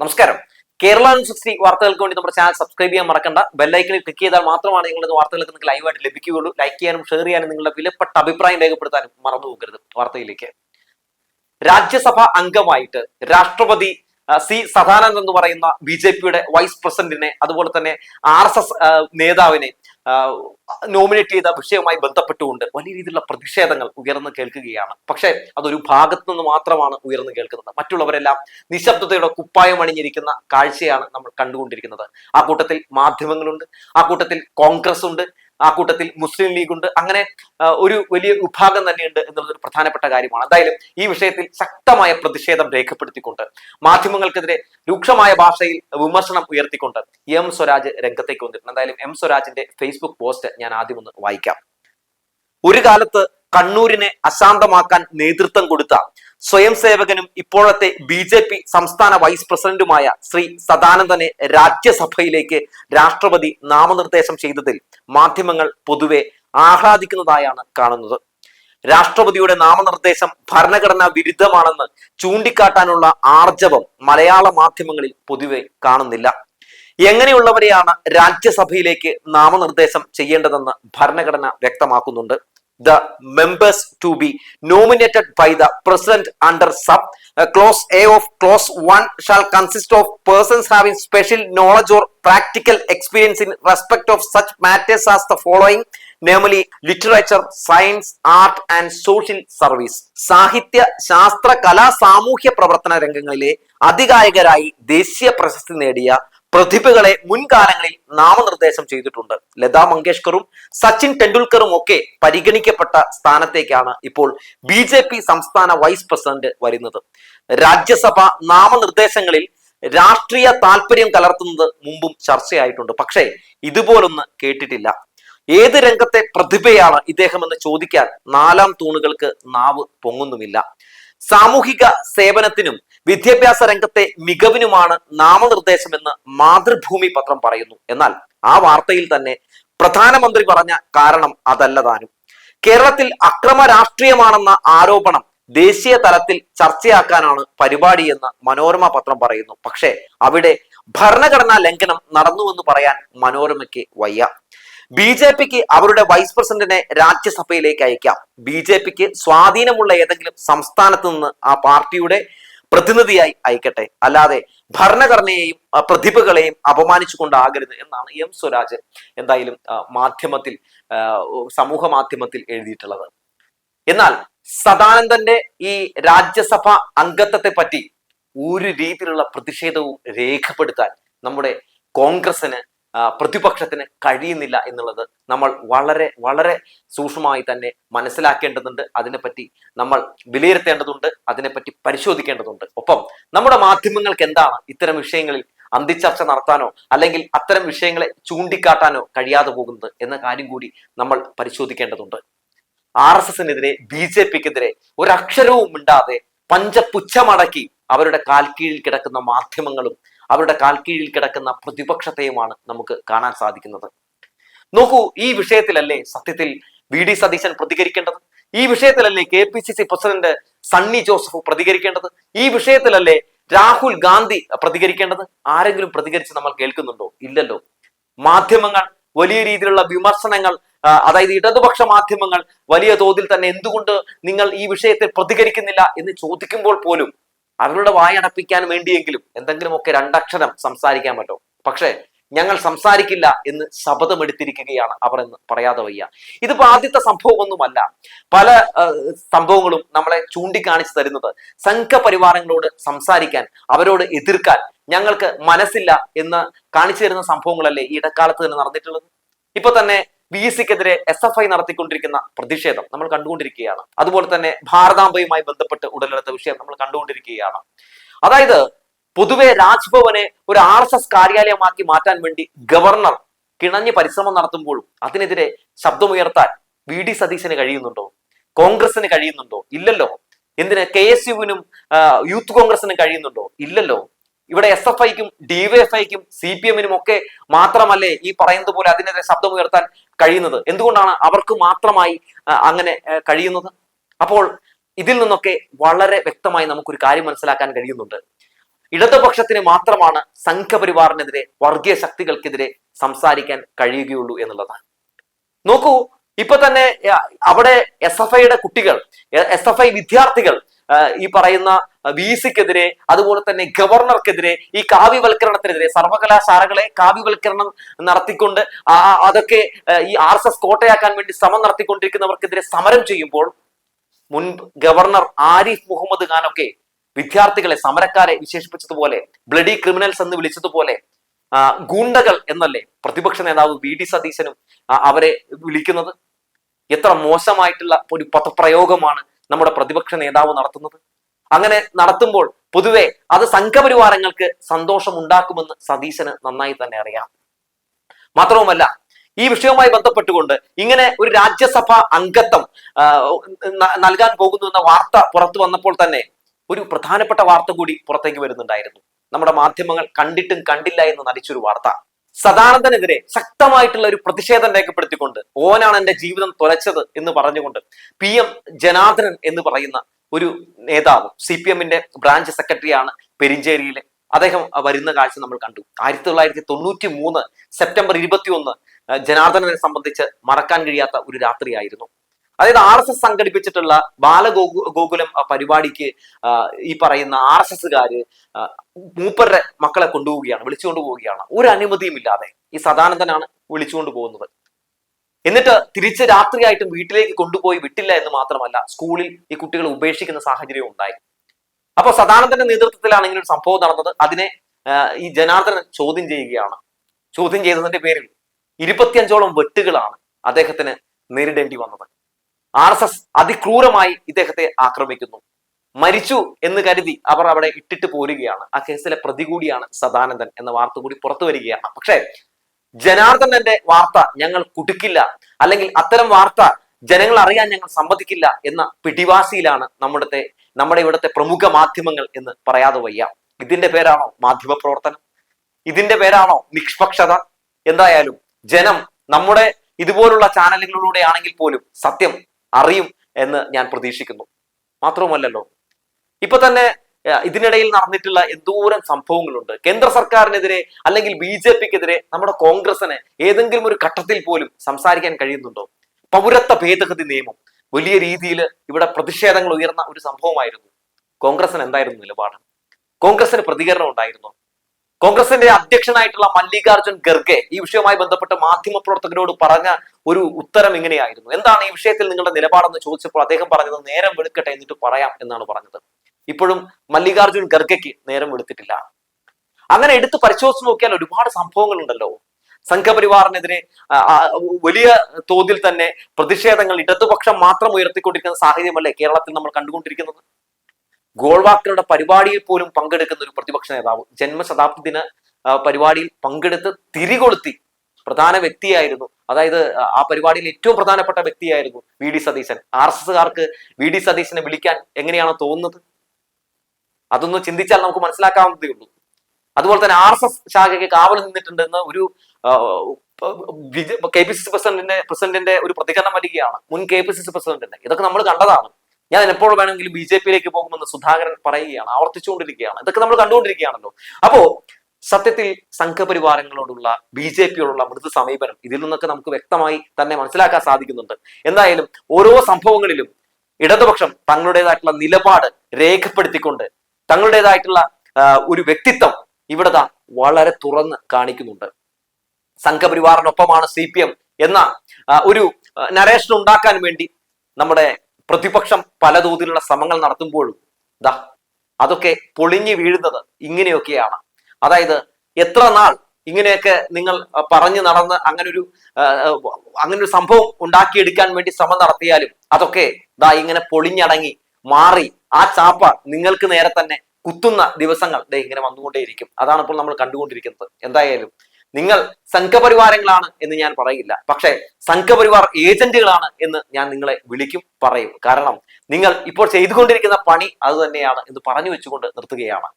നമസ്കാരം. കേരള സിക്സ്റ്റി വാർത്തകൾക്ക് വേണ്ടി നമ്മുടെ ചാനൽ സബ്സ്ക്രൈബ് ചെയ്യാൻ മറക്കണ്ട. ബെല്ലൈക്കിൽ ക്ലിക്ക് ചെയ്താൽ മാത്രമാണ് നിങ്ങളുടെ വാർത്തകൾക്ക് നിങ്ങൾക്ക് ലൈവായിട്ട് ലഭിക്കുകയുള്ളൂ. ലൈക്ക് ചെയ്യാനും ഷെയർ ചെയ്യാനും നിങ്ങളുടെ വിലപ്പെട്ട അഭിപ്രായം രേഖപ്പെടുത്താനും മറന്നു പോകരുത് വാർത്തയിലേക്ക്. രാജ്യസഭ അംഗമായിട്ട് രാഷ്ട്രപതി സി സദാനന്ദ് എന്ന് പറയുന്ന ബി ജെ പിയുടെ വൈസ് പ്രസിഡന്റിനെ അതുപോലെ തന്നെ ആർ എസ് എസ് നേതാവിനെ നോമിനേറ്റ് ചെയ്ത വിഷയവുമായി ബന്ധപ്പെട്ടുകൊണ്ട് വലിയ രീതിയിലുള്ള പ്രതിഷേധങ്ങൾ ഉയർന്നു കേൾക്കുകയാണ്. പക്ഷേ അതൊരു ഭാഗത്തു നിന്ന് മാത്രമാണ് ഉയർന്നു കേൾക്കുന്നത്. മറ്റുള്ളവരെല്ലാം നിശബ്ദതയുടെ കുപ്പായം അണിഞ്ഞിരിക്കുന്ന കാഴ്ചയാണ് നമ്മൾ കണ്ടുകൊണ്ടിരിക്കുന്നത്. ആ കൂട്ടത്തിൽ മാധ്യമങ്ങളുണ്ട് ആ കൂട്ടത്തിൽ കോൺഗ്രസ് ഉണ്ട് ആ കൂട്ടത്തിൽ മുസ്ലിം ലീഗ് ഉണ്ട്. അങ്ങനെ ഒരു വലിയ വിഭാഗം തന്നെയുണ്ട് എന്നുള്ളത് ഒരു പ്രധാനപ്പെട്ട കാര്യമാണ്. എന്തായാലും ഈ വിഷയത്തിൽ ശക്തമായ പ്രതിഷേധം രേഖപ്പെടുത്തിക്കൊണ്ട് മാധ്യമങ്ങൾക്കെതിരെ രൂക്ഷമായ ഭാഷയിൽ വിമർശനം ഉയർത്തിക്കൊണ്ട് എം സ്വരാജ് രംഗത്തേക്ക് വന്നിട്ടുണ്ട്. എന്തായാലും എം സ്വരാജിന്റെ ഫേസ്ബുക്ക് പോസ്റ്റ് ഞാൻ ആദ്യം ഒന്ന് വായിക്കാം. ഒരു കാലത്ത് കണ്ണൂരിനെ അശാന്തമാക്കാൻ നേതൃത്വം കൊടുത്ത സ്വയം സേവകനും ഇപ്പോഴത്തെ ബി ജെ പി സംസ്ഥാന വൈസ് പ്രസിഡന്റുമായ ശ്രീ സദാനന്ദനെ രാജ്യസഭയിലേക്ക് രാഷ്ട്രപതി നാമനിർദ്ദേശം ചെയ്തതിൽ മാധ്യമങ്ങൾ പൊതുവെ ആഹ്ലാദിക്കുന്നതായാണ് കാണുന്നത്. രാഷ്ട്രപതിയുടെ നാമനിർദ്ദേശം ഭരണഘടനാ വിരുദ്ധമാണെന്ന് ചൂണ്ടിക്കാട്ടാനുള്ള ആർജവം മലയാള മാധ്യമങ്ങളിൽ പൊതുവെ കാണുന്നില്ല. എങ്ങനെയുള്ളവരെയാണ് രാജ്യസഭയിലേക്ക് നാമനിർദ്ദേശം ചെയ്യേണ്ടതെന്ന് ഭരണഘടന വ്യക്തമാക്കുന്നുണ്ട്. The members to be nominated by the president under sub clause A of clause one shall consist of persons having special knowledge or practical experience in respect of such matters as the following namely literature science art and social service സാഹിത്യ ശാസ്ത്ര കലാ സാമൂഹ്യ പ്രവർത്തന രംഗങ്ങളിലെ അധികായകരായി ദേശീയ പ്രശസ്തി നേടിയ പ്രതിഭകളെ മുൻകാലങ്ങളിൽ നാമനിർദ്ദേശം ചെയ്തിട്ടുണ്ട്. ലതാ മങ്കേഷ്കറും സച്ചിൻ ടെണ്ടുൽക്കറും ഒക്കെ പരിഗണിക്കപ്പെട്ട സ്ഥാനത്തേക്കാണ് ഇപ്പോൾ ബി ജെ പി സംസ്ഥാന വൈസ് പ്രസിഡന്റ് വരുന്നത്. രാജ്യസഭ നാമനിർദ്ദേശങ്ങളിൽ രാഷ്ട്രീയ താല്പര്യം കലർത്തുന്നത് മുമ്പും ചർച്ചയായിട്ടുണ്ട്. പക്ഷേ ഇതുപോലൊന്ന് കേട്ടിട്ടില്ല. ഏത് രംഗത്തെ പ്രതിഭയാണ് ഇദ്ദേഹം എന്ന് ചോദിക്കാൻ നാലാം തൂണുകൾക്ക് നാവ് പൊങ്ങുന്നുമില്ല. സാമൂഹിക സേവനത്തിനും വിദ്യാഭ്യാസ രംഗത്തെ മികവിനുമാണ് നാമനിർദ്ദേശമെന്ന് മാതൃഭൂമി പത്രം പറയുന്നു. എന്നാൽ ആ വാർത്തയിൽ തന്നെ പ്രധാനമന്ത്രി പറഞ്ഞ കാരണം അതല്ല താനും കേരളത്തിൽ അക്രമ രാഷ്ട്രീയമാണെന്ന ആരോപണം ദേശീയ തലത്തിൽ ചർച്ചയാക്കാനാണ് പരിപാടി എന്ന് മനോരമ പത്രം പറയുന്നു. പക്ഷേ അവിടെ ഭരണഘടനാ ലംഘനം നടന്നുവെന്ന് പറയാൻ മനോരമയ്ക്ക് വയ്യ. ബി ജെ പിക്ക് അവരുടെ വൈസ് പ്രസിഡന്റിനെ രാജ്യസഭയിലേക്ക് അയക്കാം. ബി ജെ പിക്ക് സ്വാധീനമുള്ള ഏതെങ്കിലും സംസ്ഥാനത്ത് നിന്ന് ആ പാർട്ടിയുടെ പ്രതിനിധിയായി അയക്കട്ടെ. അല്ലാതെ ഭരണഘടനയെയും പ്രതിഭകളെയും അപമാനിച്ചുകൊണ്ടാകരുത് എന്നാണ് എം സ്വരാജ് എന്തായാലും മാധ്യമത്തിൽ സമൂഹ മാധ്യമത്തിൽ എഴുതിയിട്ടുള്ളത്. എന്നാൽ സദാനന്ദന്റെ ഈ രാജ്യസഭ അംഗത്വത്തെ പറ്റി ഒരു രീതിയിലുള്ള പ്രതിഷേധവും രേഖപ്പെടുത്താൻ നമ്മുടെ കോൺഗ്രസിന് പ്രതിപക്ഷത്തിന് കഴിയുന്നില്ല എന്നുള്ളത് നമ്മൾ വളരെ വളരെ സൂക്ഷ്മമായി തന്നെ മനസ്സിലാക്കേണ്ടതുണ്ട്. അതിനെപ്പറ്റി നമ്മൾ വിലയിരുത്തേണ്ടതുണ്ട്. അതിനെപ്പറ്റി പരിശോധിക്കേണ്ടതുണ്ട്. ഒപ്പം നമ്മുടെ മാധ്യമങ്ങൾക്ക് എന്താണ് ഇത്തരം വിഷയങ്ങളിൽ അന്തിച്ചർച്ച നടത്താനോ അല്ലെങ്കിൽ അത്തരം വിഷയങ്ങളെ ചൂണ്ടിക്കാട്ടാനോ കഴിയാതെ പോകുന്നത് എന്ന കാര്യം കൂടി നമ്മൾ പരിശോധിക്കേണ്ടതുണ്ട്. ആർ എസ് എസിനെതിരെ ബി ജെ പിക്കെതിരെ ഒരക്ഷരവും മിണ്ടാതെ പഞ്ചപുച്ഛമടക്കി അവരുടെ കാൽക്കീഴിൽ കിടക്കുന്ന മാധ്യമങ്ങളും അവരുടെ കാൽക്കീഴിൽ കിടക്കുന്ന പ്രതിപക്ഷത്തെയുമാണ് നമുക്ക് കാണാൻ സാധിക്കുന്നത്. നോക്കൂ ഈ വിഷയത്തിലല്ലേ സത്യത്തിൽ വി ഡി സതീശൻ പ്രതികരിക്കേണ്ടത്? ഈ വിഷയത്തിലല്ലേ K P C C president Sunny Joseph പ്രതികരിക്കേണ്ടത്? ഈ വിഷയത്തിലല്ലേ രാഹുൽ ഗാന്ധി പ്രതികരിക്കേണ്ടത്? ആരെങ്കിലും പ്രതികരിച്ച് നമ്മൾ കേൾക്കുന്നുണ്ടോ? ഇല്ലല്ലോ. മാധ്യമങ്ങൾ വലിയ രീതിയിലുള്ള വിമർശനങ്ങൾ അതായത് ഇടതുപക്ഷ മാധ്യമങ്ങൾ വലിയ തോതിൽ തന്നെ എന്തുകൊണ്ട് നിങ്ങൾ ഈ വിഷയത്തെ പ്രതികരിക്കുന്നില്ല എന്ന് ചോദിക്കുമ്പോൾ പോലും അവരുടെ വായടപ്പിക്കാൻ വേണ്ടിയെങ്കിലും എന്തെങ്കിലുമൊക്കെ രണ്ടക്ഷരം സംസാരിക്കാൻ പറ്റും. പക്ഷേ ഞങ്ങൾ സംസാരിക്കില്ല എന്ന് ശപഥമെടുത്തിരിക്കുകയാണ്. അവർ എന്ന് പറയാതെ വയ്യ. ഇതിപ്പോ ആദ്യത്തെ സംഭവമൊന്നുമല്ല. പല സംഭവങ്ങളും നമ്മളെ ചൂണ്ടിക്കാണിച്ചു തരുന്നത് സംഘപരിവാരങ്ങളോട് സംസാരിക്കാൻ അവരോട് എതിർക്കാൻ. ഞങ്ങൾക്ക് മനസ്സില്ല എന്ന് കാണിച്ചു തരുന്ന സംഭവങ്ങളല്ലേ ഈ ഇടക്കാലത്ത് തന്നെ നടന്നിട്ടുള്ളത്? ഇപ്പൊ തന്നെ ബി എസ് സിക്കെതിരെ എസ് എഫ് ഐ നടത്തിക്കൊണ്ടിരിക്കുന്ന പ്രതിഷേധം നമ്മൾ കണ്ടുകൊണ്ടിരിക്കുകയാണ്. അതുപോലെ തന്നെ ഭാരതാംബയുമായി ബന്ധപ്പെട്ട് ഉടലെടുത്ത വിഷയം നമ്മൾ കണ്ടുകൊണ്ടിരിക്കുകയാണ്. അതായത് പൊതുവെ രാജ്ഭവനെ ഒരു ആർ എസ് എസ് കാര്യാലയമാക്കി മാറ്റാൻ വേണ്ടി ഗവർണർ കിണഞ്ഞ് പരിശ്രമം നടത്തുമ്പോഴും അതിനെതിരെ ശബ്ദമുയർത്താൻ വി ഡി സതീശന് കഴിയുന്നുണ്ടോ? കോൺഗ്രസിന് കഴിയുന്നുണ്ടോ? ഇല്ലല്ലോ. എന്തിന്? കെ എസ് യുവിനും യൂത്ത് കോൺഗ്രസിനും കഴിയുന്നുണ്ടോ? ഇല്ലല്ലോ. ഇവിടെ എസ് എഫ് ഐക്കും ഡിവൈഎഫ്ഐക്കും സി പി എമ്മിനും ഒക്കെ മാത്രമല്ലേ ഈ പറയുന്നത് പോലെ അതിനെതിരെ ശബ്ദമുയർത്താൻ കഴിയുന്നത്? എന്തുകൊണ്ടാണ് അവർക്ക് മാത്രമായി അങ്ങനെ കഴിയുന്നത്? അപ്പോൾ ഇതിൽ നിന്നൊക്കെ വളരെ വ്യക്തമായി നമുക്കൊരു കാര്യം മനസ്സിലാക്കാൻ കഴിയുന്നുണ്ട്. ഇടതുപക്ഷത്തിന് മാത്രമാണ് സംഘപരിവാറിനെതിരെ വർഗീയ ശക്തികൾക്കെതിരെ സംസാരിക്കാൻ കഴിയുകയുള്ളൂ എന്നുള്ളതാണ്. നോക്കൂ ഇപ്പൊ തന്നെ അവിടെ എസ് എഫ് ഐയുടെ കുട്ടികൾ എസ് എഫ് ഐ വിദ്യാർത്ഥികൾ ഈ പറയുന്ന വി സിക്കെതിരെ അതുപോലെ തന്നെ ഗവർണർക്കെതിരെ ഈ കാവ്യവൽക്കരണത്തിനെതിരെ സർവകലാശാലകളെ കാവ്യവൽക്കരണം നടത്തിക്കൊണ്ട് അതൊക്കെ ഈ ആർ എസ് എസ് കോട്ടയാക്കാൻ വേണ്ടി ശ്രമം നടത്തിക്കൊണ്ടിരിക്കുന്നവർക്കെതിരെ സമരം ചെയ്യുമ്പോൾ മുൻ ഗവർണർ ആരിഫ് മുഹമ്മദ് ഖാനൊക്കെ വിദ്യാർത്ഥികളെ സമരക്കാരെ വിശേഷിപ്പിച്ചതുപോലെ ബ്ലഡി ക്രിമിനൽസ് എന്ന് വിളിച്ചതുപോലെ ഗൂണ്ടകൾ എന്നല്ലേ പ്രതിപക്ഷ നേതാവ് വി ഡി സതീശനും അവരെ വിളിക്കുന്നത്? എത്ര മോശമായിട്ടുള്ള ഒരു പദപ്രയോഗമാണ് നമ്മുടെ പ്രതിപക്ഷ നേതാവ് നടത്തുന്നത്? അങ്ങനെ നടത്തുമ്പോൾ പൊതുവെ അത് സംഘപരിവാരങ്ങൾക്ക് സന്തോഷം ഉണ്ടാക്കുമെന്ന് സതീശന് നന്നായി തന്നെ അറിയാം. മാത്രവുമല്ല ഈ വിഷയവുമായി ബന്ധപ്പെട്ടുകൊണ്ട് ഇങ്ങനെ ഒരു രാജ്യസഭ അംഗത്വം നൽകാൻ പോകുന്നു എന്ന വാർത്ത പുറത്തു വന്നപ്പോൾ തന്നെ ഒരു പ്രധാനപ്പെട്ട വാർത്ത കൂടി പുറത്തേക്ക് വരുന്നുണ്ടായിരുന്നു. നമ്മുടെ മാധ്യമങ്ങൾ കണ്ടിട്ടും കണ്ടില്ല എന്ന് നടിച്ചൊരു വാർത്ത. സദാനന്ദനെതിരെ ശക്തമായിട്ടുള്ള ഒരു പ്രതിഷേധം രേഖപ്പെടുത്തിക്കൊണ്ട് ഓനാണ് എന്റെ ജീവിതം തുലച്ചത് എന്ന് പറഞ്ഞുകൊണ്ട് പി എം ജനാർദ്ദനൻ എന്ന് പറയുന്ന ഒരു നേതാവ് സി പി എമ്മിന്റെ ബ്രാഞ്ച് സെക്രട്ടറിയാണ് പെരിഞ്ചേരിയിലെ. അദ്ദേഹം വരുന്ന കാഴ്ച നമ്മൾ കണ്ടു. ആയിരത്തി തൊള്ളായിരത്തി തൊണ്ണൂറ്റി മൂന്ന് സെപ്റ്റംബർ ഇരുപത്തി ഒന്ന് ജനാർദ്ദനെ സംബന്ധിച്ച് മറക്കാൻ കഴിയാത്ത ഒരു രാത്രിയായിരുന്നു. അതായത് ആർ എസ് എസ് സംഘടിപ്പിച്ചിട്ടുള്ള ബാലഗോകു ഗോകുലം പരിപാടിക്ക് ഈ പറയുന്ന ആർ എസ് എസ്സുകാര് മൂപ്പരുടെ മക്കളെ കൊണ്ടുപോവുകയാണ് വിളിച്ചുകൊണ്ട് പോവുകയാണ്. ഒരു അനുമതിയും ഇല്ലാതെ ഈ സദാനന്ദനാണ് വിളിച്ചുകൊണ്ട് പോകുന്നത്. എന്നിട്ട് തിരിച്ച് രാത്രിയായിട്ടും വീട്ടിലേക്ക് കൊണ്ടുപോയി വിട്ടില്ല എന്ന് മാത്രമല്ല സ്കൂളിൽ ഈ കുട്ടികളെ ഉപേക്ഷിക്കുന്ന സാഹചര്യം ഉണ്ടായി. അപ്പൊ സദാനന്ദന്റെ നേതൃത്വത്തിലാണ് ഇങ്ങനെ ഒരു സംഭവം നടന്നത്. അതിനെ ഈ ജനാർദ്ദനൻ ചോദ്യം ചെയ്യുകയാണ്. ചോദ്യം ചെയ്തതിന്റെ പേരിൽ ഇരുപത്തിയഞ്ചോളം വെട്ടുകളാണ് അദ്ദേഹത്തിന് നേരിടേണ്ടി വന്നത്. ആർ എസ് എസ് അതിക്രൂരമായി ഇദ്ദേഹത്തെ ആക്രമിക്കുന്നു. മരിച്ചു എന്ന് കരുതി അവർ അവിടെ ഇട്ടിട്ട് പോരുകയാണ്. ആ കേസിലെ പ്രതി കൂടിയാണ് സദാനന്ദൻ എന്ന വാർത്ത കൂടി പുറത്തു വരികയാണ്. പക്ഷേ ജനാർദ്ദനന്റെ വാർത്ത ഞങ്ങൾ കുടുക്കില്ല. അല്ലെങ്കിൽ അത്തരം വാർത്ത ജനങ്ങൾ അറിയാൻ ഞങ്ങൾ സമ്മതിക്കില്ല എന്ന പിടിവാസിയിലാണ് നമ്മുടെ നമ്മുടെ ഇവിടുത്തെ പ്രമുഖ മാധ്യമങ്ങൾ എന്ന് പറയാതെ വയ്യ. ഇതിന്റെ പേരാണോ മാധ്യമ പ്രവർത്തനം ഇതിന്റെ പേരാണോ നിഷ്പക്ഷത? എന്തായാലും ജനം നമ്മുടെ ഇതുപോലുള്ള ചാനലുകളിലൂടെ ആണെങ്കിൽ പോലും സത്യം അറിയും എന്ന് ഞാൻ പ്രതീക്ഷിക്കുന്നു. മാത്രവുമല്ലല്ലോ ഇപ്പൊ തന്നെ ഇതിനിടയിൽ നടന്നിട്ടുള്ള എന്തോരം സംഭവങ്ങളുണ്ട്. കേന്ദ്ര സർക്കാരിനെതിരെ അല്ലെങ്കിൽ ബി ജെ പിക്കെതിരെ നമ്മുടെ കോൺഗ്രസിന് ഏതെങ്കിലും ഒരു ഘട്ടത്തിൽ പോലും സംസാരിക്കാൻ കഴിയുന്നുണ്ടോ? പൗരത്വ ഭേദഗതി നിയമം വലിയ രീതിയിൽ ഇവിടെ പ്രതിഷേധങ്ങൾ ഉയർന്ന ഒരു സംഭവമായിരുന്നു. കോൺഗ്രസിന് എന്തായിരുന്നു നിലപാട്? കോൺഗ്രസിന് പ്രതികരണം ഉണ്ടായിരുന്നു? കോൺഗ്രസിന്റെ അധ്യക്ഷനായിട്ടുള്ള മല്ലികാർജുൻ ഖർഗെ ഈ വിഷയവുമായി ബന്ധപ്പെട്ട് മാധ്യമ പ്രവർത്തകരോട് പറഞ്ഞ ഒരു ഉത്തരം ഇങ്ങനെയായിരുന്നു. എന്താണ് ഈ വിഷയത്തിൽ നിങ്ങളുടെ നിലപാടെന്ന് ചോദിച്ചപ്പോൾ അദ്ദേഹം പറഞ്ഞത് നേരം വെളുക്കട്ടെ എന്നിട്ട് പറയാം എന്നാണ് പറഞ്ഞത്. ഇപ്പോഴും മല്ലികാർജുൻ ഖർഗയ്ക്ക് നേരം എടുത്തിട്ടില്ല. അങ്ങനെ എടുത്ത് പരിശോധിച്ച് നോക്കിയാൽ ഒരുപാട് സംഭവങ്ങളുണ്ടല്ലോ. സംഘപരിവാറിനെതിരെ വലിയ തോതിൽ തന്നെ പ്രതിഷേധങ്ങൾ ഇടതുപക്ഷം മാത്രം ഉയർത്തിക്കൊണ്ടിരിക്കുന്ന സാഹചര്യമല്ലേ കേരളത്തിൽ നമ്മൾ കണ്ടുകൊണ്ടിരിക്കുന്നത്? ഗോൾവാക്കറുടെ പരിപാടിയിൽ പോലും പങ്കെടുക്കുന്ന ഒരു പ്രതിപക്ഷ നേതാവ് ജന്മശതാബ്ദി ദിന പരിപാടിയിൽ പങ്കെടുത്ത് തിരികൊളുത്തി. പ്രധാന വ്യക്തിയായിരുന്നു. അതായത് ആ, ആ പരിപാടിയിൽ ഏറ്റവും പ്രധാനപ്പെട്ട വ്യക്തിയായിരുന്നു V D Satheesan. R S എസ്സുകാർക്ക് വി ഡി സതീശനെ വിളിക്കാൻ എങ്ങനെയാണോ തോന്നുന്നത്? അതൊന്ന് ചിന്തിച്ചാൽ നമുക്ക് മനസ്സിലാക്കാവുന്നതേ ഉള്ളൂ. അതുപോലെ തന്നെ ആർ എസ് എസ് ശാഖയ്ക്ക് കാവൽ നിന്നിട്ടുണ്ടെന്ന് ഒരു കെ പി സി സി പ്രസിഡന്റിന്റെ പ്രസിഡന്റിന്റെ ഒരു പ്രതികരണം വരികയാണ്. മുൻ കെ പി സി സി പ്രസിഡന്റിന്റെ. ഇതൊക്കെ നമ്മൾ കണ്ടതാണ്. ഞാൻ എപ്പോൾ വേണമെങ്കിലും ബി ജെ പിയിലേക്ക് പോകുമെന്ന് സുധാകരൻ പറയുകയാണ് ആവർത്തിച്ചുകൊണ്ടിരിക്കുകയാണ്. ഇതൊക്കെ നമ്മൾ കണ്ടുകൊണ്ടിരിക്കുകയാണല്ലോ. അപ്പോ സത്യത്തിൽ സംഘപരിവാരങ്ങളോടുള്ള ബി ജെ പിയോടുള്ള മൃദു സമീപനം ഇതിൽ നിന്നൊക്കെ നമുക്ക് വ്യക്തമായി തന്നെ മനസ്സിലാക്കാൻ സാധിക്കുന്നുണ്ട്. എന്തായാലും ഓരോ സംഭവങ്ങളിലും ഇടതുപക്ഷം തങ്ങളുടേതായിട്ടുള്ള നിലപാട് രേഖപ്പെടുത്തിക്കൊണ്ട് തങ്ങളുടേതായിട്ടുള്ള ഒരു വ്യക്തിത്വം ഇവിടെ വളരെ തുറന്ന് കാണിക്കുന്നുണ്ട്. സംഘപരിവാറിനൊപ്പമാണ് സി പി എം എന്ന ഒരു നരേഷൻ ഉണ്ടാക്കാൻ വേണ്ടി നമ്മുടെ പ്രതിപക്ഷം പല തോതിലുള്ള ശ്രമങ്ങൾ നടത്തുമ്പോഴും ദാ അതൊക്കെ പൊളിഞ്ഞു വീഴുന്നത് ഇങ്ങനെയൊക്കെയാണ്. അതായത് എത്ര നാൾ ഇങ്ങനെയൊക്കെ നിങ്ങൾ പറഞ്ഞു നടന്ന് അങ്ങനൊരു അങ്ങനൊരു സംഭവം ഉണ്ടാക്കിയെടുക്കാൻ വേണ്ടി ശ്രമം നടത്തിയാലും അതൊക്കെ ദാ ഇങ്ങനെ പൊളിഞ്ഞടങ്ങി മാറി ആ ചാപ്പ നിങ്ങൾക്ക് നേരെ തന്നെ കുത്തുന്ന ദിവസങ്ങൾ ദേ ഇങ്ങനെ വന്നുകൊണ്ടേയിരിക്കും. അതാണ് ഇപ്പോൾ നമ്മൾ കണ്ടുകൊണ്ടിരിക്കുന്നത്. എന്തായാലും നിങ്ങൾ സംഘപരിവാരങ്ങളാണ് എന്ന് ഞാൻ പറയില്ല. പക്ഷേ സംഘപരിവാർ ഏജന്റുകളാണ് എന്ന് ഞാൻ നിങ്ങളെ വിളിക്കും പറയും. കാരണം നിങ്ങൾ ഇപ്പോൾ ചെയ്തുകൊണ്ടിരിക്കുന്ന പണി അത് തന്നെയാണ് എന്ന് പറഞ്ഞു വെച്ചുകൊണ്ട് നിർത്തുകയാണ്.